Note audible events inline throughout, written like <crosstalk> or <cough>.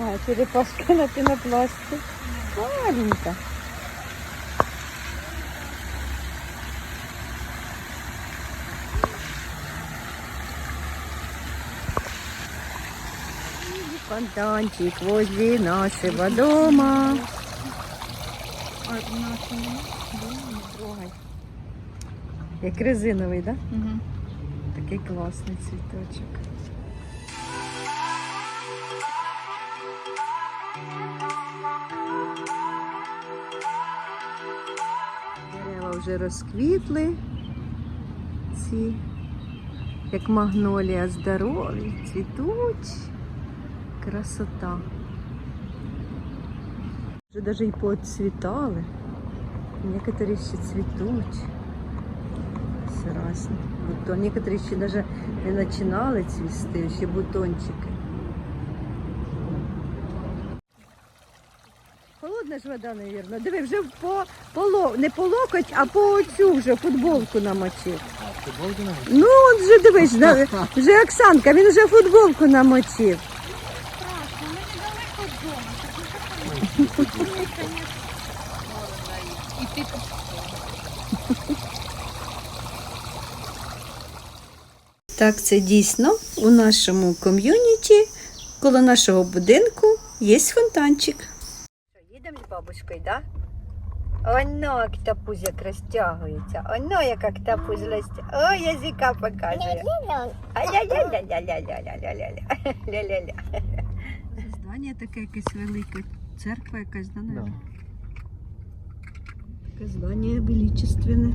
А, черепашка на пенопласте. Маленька. Фонтанчик возле нашего дома. Як резиновий, так? Да? Угу. Такий класний цвіточок. Вже розквітли. Ці, як магнолія, здорові, цвітуть. Красота. Вже навіть і поцвітали. Некоторі ще цвітуть. Все разно. Бутон. Некоторі ще навіть не починали цвісти, ще бутончики. Ж вода, мабуть. Диви, вже по, по не по локоть, а по цю вже футболку намочив. Ну, от вже дивись, да, вже Оксанка, він вже футболку намочив. Страшно, ми недалеко вдома. І ти Так, це дійсно у нашому ком'юніті коло нашого будинку є фонтанчик. Їдемо з бабушкою, так? Да? Оно, як тапузь як розтягується. Оно, яка тапузь розтягується. О, язика показує. Ай-яй-яй-яй-яй-яй-яй-яй-яй-яй-яй. Ля-ля-ля. Здання таке якесь велике. Церква якась, да, наверное? Таке здання величественне.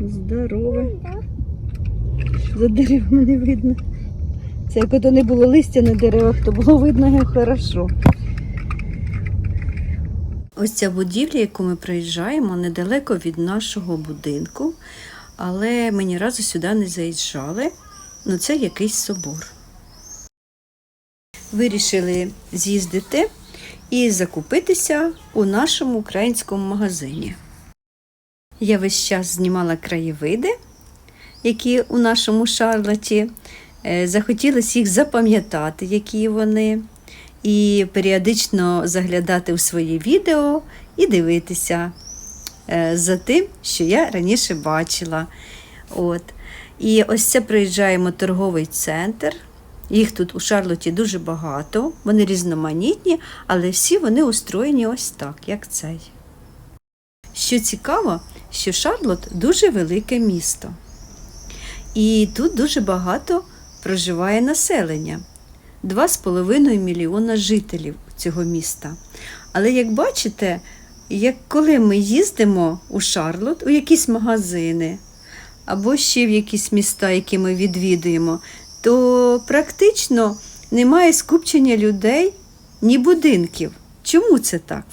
Здорове. За деревами не видно. Це як ото не було листя на деревах, то було видно як хорошо. Ось ця будівля, яку ми проїжджаємо, недалеко від нашого будинку, але ми ні разу сюди не заїжджали. Ну, це якийсь собор. Вирішили з'їздити і закупитися у нашому українському магазині. Я весь час знімала краєвиди, які у нашому Шарлоті. Е, Захотілося їх запам'ятати, які вони, і періодично заглядати у свої відео і дивитися е, за тим, що я раніше бачила. От. І ось це приїжджаємо торговий центр. Їх тут у Шарлоті дуже багато, вони різноманітні, але всі вони устроєні ось так, як цей. Що цікаво, що Шарлот дуже велике місто. І тут дуже багато проживає населення 2,5 мільйона жителів цього міста. Але як бачите, як коли ми їздимо у Шарлот, у якісь магазини або ще в якісь міста, які ми відвідуємо, то практично немає скупчення людей ні будинків. Чому це так?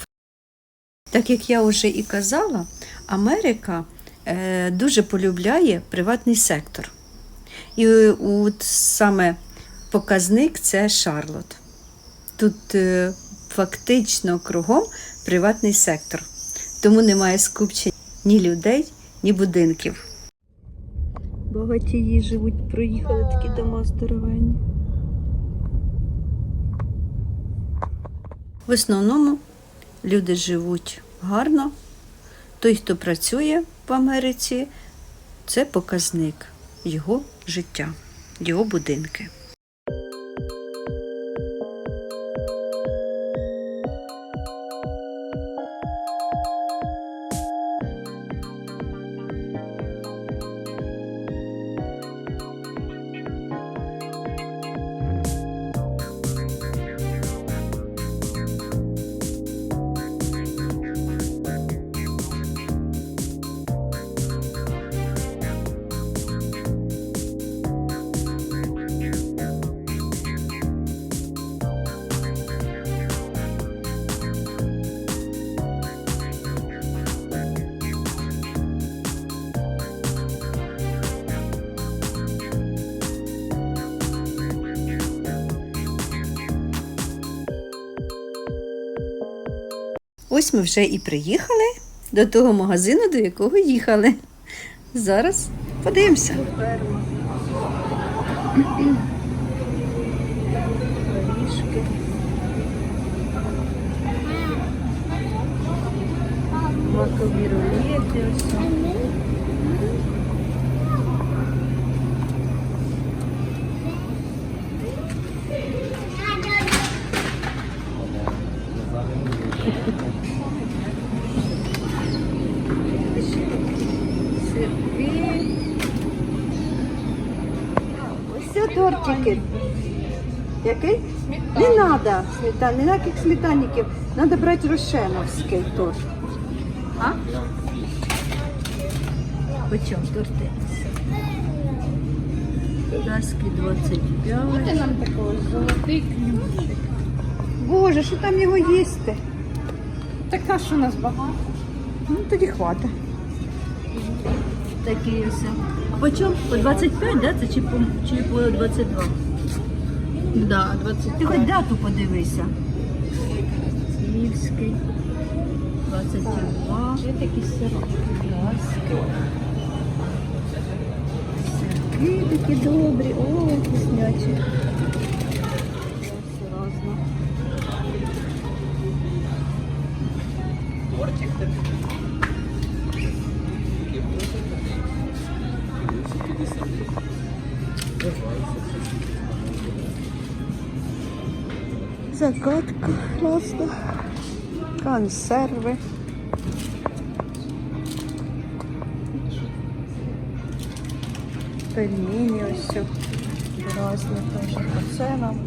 Так як я вже і казала, Америка е, дуже полюбляє приватний сектор. І от саме показник це Шарлот. Тут е, фактично кругом приватний сектор. Тому немає скупчень ні людей, ні будинків. Багатії живуть, проїхали такі дома здоровенні. В основному люди живуть гарно. Той, хто працює в Америці, це показник його життя, його будинки. Ось ми вже і приїхали до того магазину, до якого їхали. Зараз подивимося. Макові рулети. ось. Сирки. Ось тортики. Який? Не треба сметан, ніяких сметанників. Треба брати рошеновський торт. А? Почем торти? Таски 25. Ти нам такого золотий ключик. Боже, що там його їсти? Така, що у нас багато. Ну, тоді хватить. Такі ось. По чому? По 25, да? Це чи по, чи по 22? Да, 20. Ти хоч дату подивися. Львівський. 22. Є такі сироки. Сирки такі добрі. О, вкуснячі. Закатка класна. Консерви. Пельмені ось. Разні теж по ценам.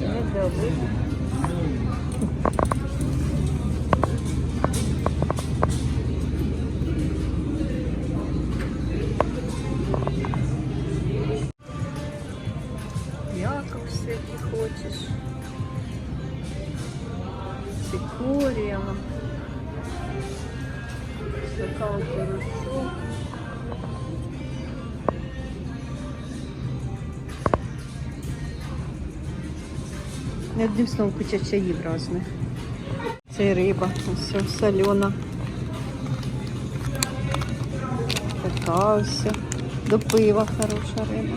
Медовик. Одним словом куча чаїв різних. Це риба, все солена. Така. До пива хороша риба.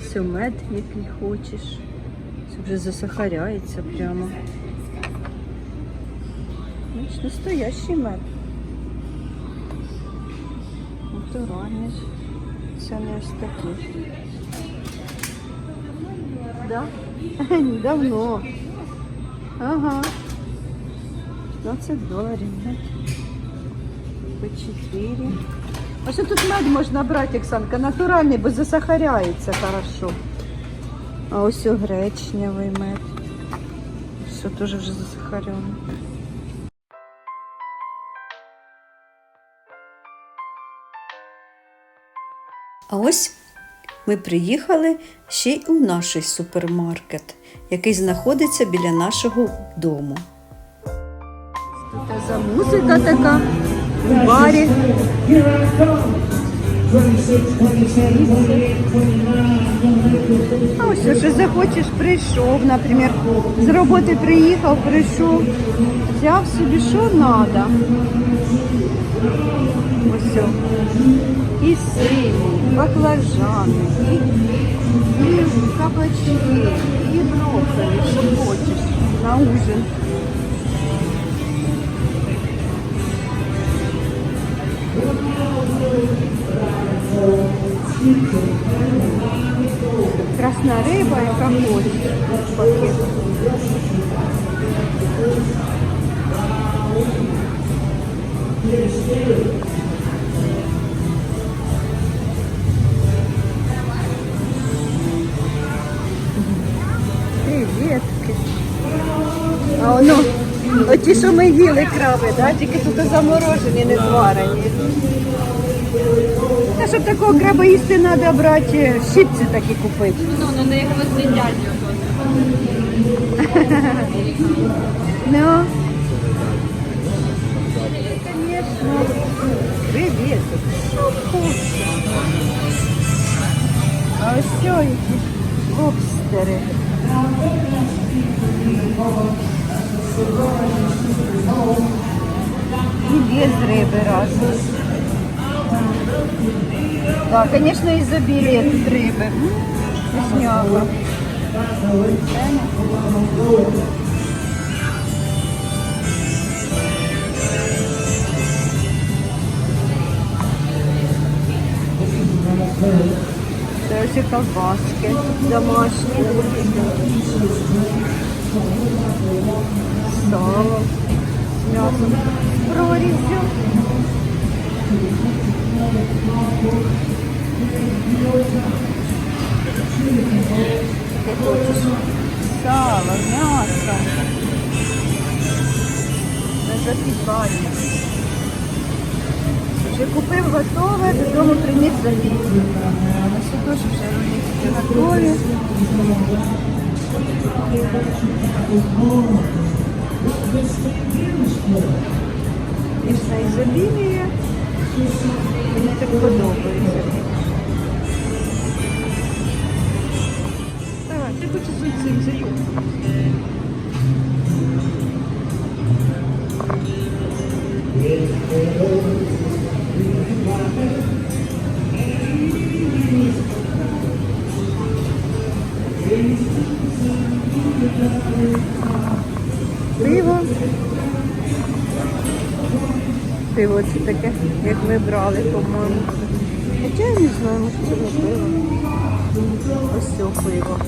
Все мед, який хочеш. Це вже засахаряється прямо. Настоящий мед. Натуральний. Це не ось такий. Да? <laughs> Давно. Ага. 15 доларів. По 4. А що тут мед можна брати, Оксанка? Натуральний, бо засахаряється хорошо. А ось гречневий мед. Все теж вже засахарене. А ось ми приїхали ще й у наш супермаркет, який знаходиться біля нашого дому. Тут за музика така у барі. А ось що захочеш, прийшов, наприклад, з роботи приїхав, прийшов, взяв собі, що треба. Ось. о. І сині, баклажани, і, і кабачки, і брокколі, що хочеш на ужин. Красна риба, яка хочеш. Креветки. А воно, оті, що ми їли краби, да? тільки тут заморожені, не зварені. А щоб такого краба їсти, треба брати щипці такі купити. Ну, ну не як вас їдять його. Ну. Креветок. А ось які лобстери. І без риби разом. Так, звісно, ізобілія тут риби. М, Це ось домашні. Сало з м'ясом хочеш сало, м'ясо. На запікання. Вже купив готове, додому приніс запік. Теж вже рулетики готові. Після ізобілія. Мені так. Пиво це таке, як ми брали, по-моєму. Хоча я не знаю, може це не пиво. Ось це пиво.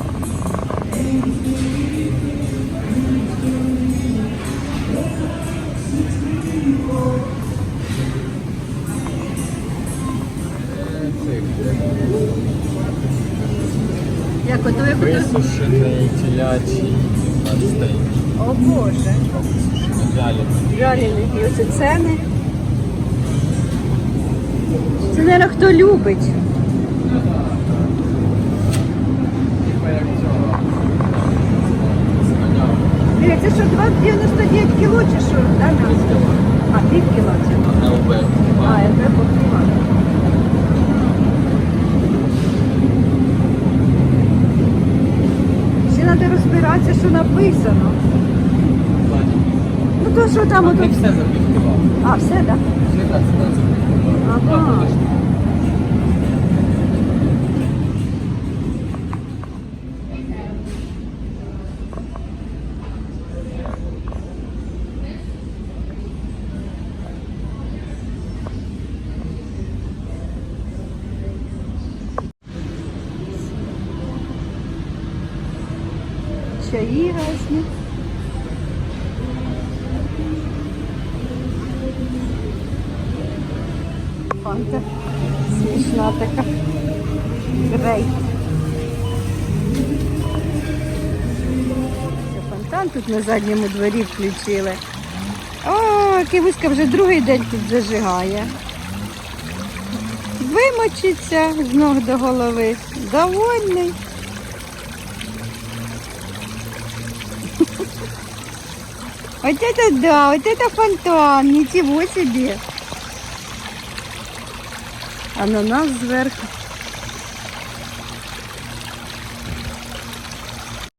Як ото як? Висушений телячий стейк. О Боже. Вялений. І оце ціни. Це, мабуть, хто любить. Дивіться, це що 2,99 кіло чи що? Да? А, пів кіло це. А, я треба покривати. Ще треба розбиратися, що написано. Ну то що там ото. все за півкіла. А, все, так? Да? Ага. Чаї різні. Тут на задньому дворі включили. О, кивуська вже другий день тут зажигає. Вимочиться з ног до голови. Довольний. <laughs> Вот это да, вот это фонтан, ничего себе. Ананас зверху.